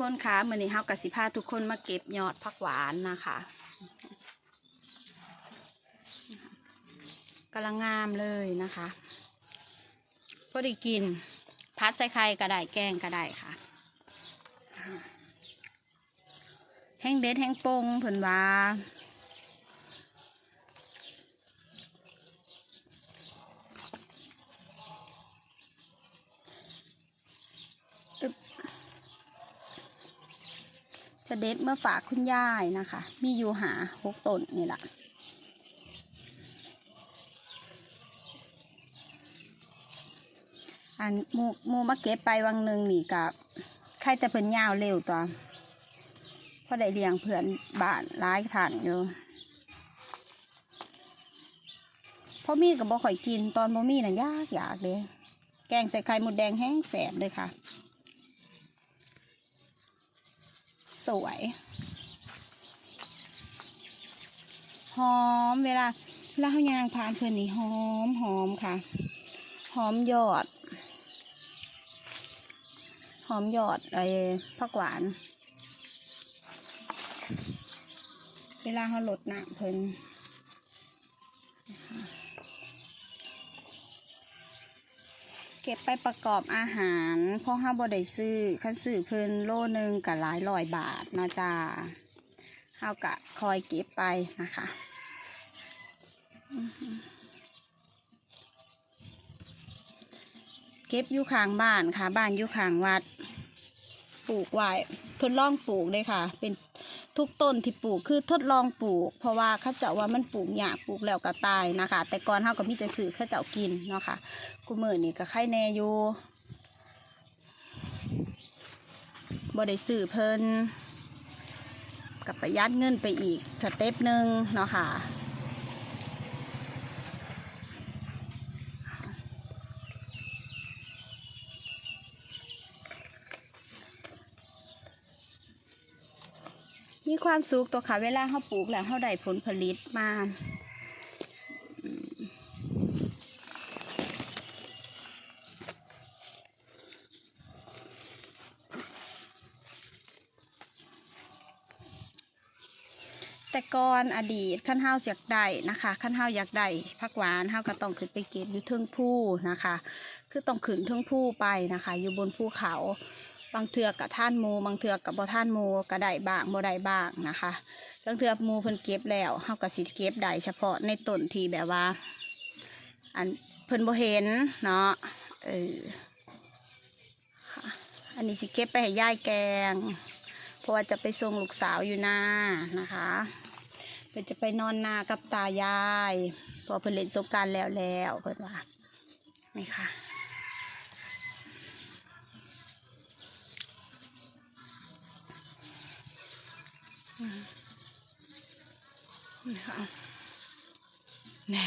คนคะมื้อนี้เฮากสิพาทุกคนมาเก็บยอดผักหวานนะคะกำลังงามเลยนะคะพอดีกิน พัดใส่ไข่ก็ได้แกงก็ได้ค่ะ แห้งเด็ดแห้งโป่งเพิ่นว่า จะเด็ดเมื่อฝากคุณยายนะคะ มีอยู่หาหกต้นนี่แหละอันมูมูมาเก็บไปวังหนึ่งนี่กับใครจะเพิ่นยาวเร็วตัวเพราะได้เลี้ยงเพื่อนบ้านร้ายฐานอยู่พอมีกับบ่ข่อยกินตอนบ่มีน่ะยากอยากเลยแกงใส่ไข่หมดแดงแห้งแสบเลยค่ะ สวย หอมเวลาเลาเขายางผ่านเพื่อนนี่หอมหอมค่ะ หอมยอด หอมยอดไอ้ผักหวาน เวลาเขาลดหน้ำเพิ่น เก็บไปประกอบอาหารเพราะห้าบ่ได้ซื้อขันซื้อเพิ่นโลนึงกับหลายร้อยบาทเนาะจ้าเฮากะคอยเก็บไปนะคะเก็บอยู่ข้างบ้านค่ะ บ้านอยู่ข้างวัด ปลูกไว้ทดลองปลูกเลยค่ะ เป็นทุกต้นที่ปลูกคือทดลองปลูก เพราะว่าเขาเจ้าว่ามันปลูกยากปลูกแล้วก็ตายนะคะ แต่ก่อนเฮาก็มีแต่ซื้อเขาเจ้ากินเนาะค่ะกูมือนี่ก็ไข่แน่อยู่บ่ได้ซื้อเพิ่นกับประหยัดเงินไปอีกสเต็ปหนึ่งเนาะค่ะ มีความสุขตัวค่ะ เวลาเขาปลูกแล้วเขาได้ผลผลิตมาแต่ก่อนอดีตขั้นเฮาอยากได้นะคะขั้นเฮาอยากได้ผักหวานเฮาก็ต้องขึ้นไปเก็บอยู่เทิงผู้นะคะ คือต้องขึ้นเทิงผู้ไปนะคะ อยู่บนภูเขา บางเทือกับท่านมูบางเทือกับบ่ท่านมูก็ได้บ้างบ่ได้บ้างนะคะบางเทือหมูเพิ่นเก็บแล้วเฮาก็สิเก็บได้เฉพาะในต้นที่แบบว่า อันเพิ่นบ่เห็นเนาะเอออันนี้สิเก็บไปให้ยายแกง เพราะว่าจะไปส่งลูกสาวอยู่นานะคะเพิ่นจะไปนอนนากับตายายพอเพิ่นเล่นสงกรารแล้วแล้วเพิ่นว่านี่ค่ะ นี่ค่ะแหน่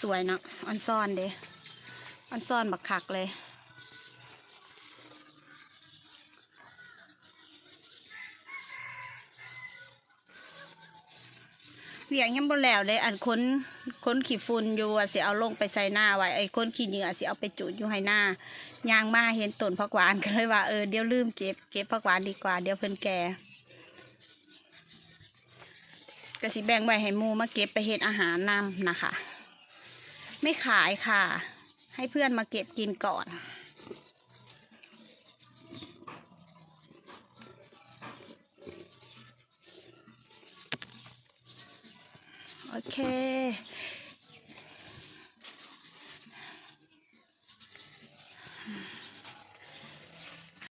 สวยเนาะออนซ่อนเด้ออนซ่อนบักคักเลยเวียงยังบ่แล้วเลยอันค้นค้นขี้ฝุ่นอยู่อะสิเอาลงไปใส่หน้าไว้ไอ้ค้นขี้เหงื่อสิเอาไปจุดอยู่ให้หน้ายางมาเห็นต้นผักหวานก็เลยว่าเออเดี๋ยวลืมเก็บเก็บผักหวานดีกว่าเดี๋ยวเพิ่นแก่ กสิแบ่งไว้ให้มูมาเก็บไปเห็ดอาหารนำนะคะ ไม่ขายค่ะ ให้เพื่อนมาเก็บกินก่อนโอเค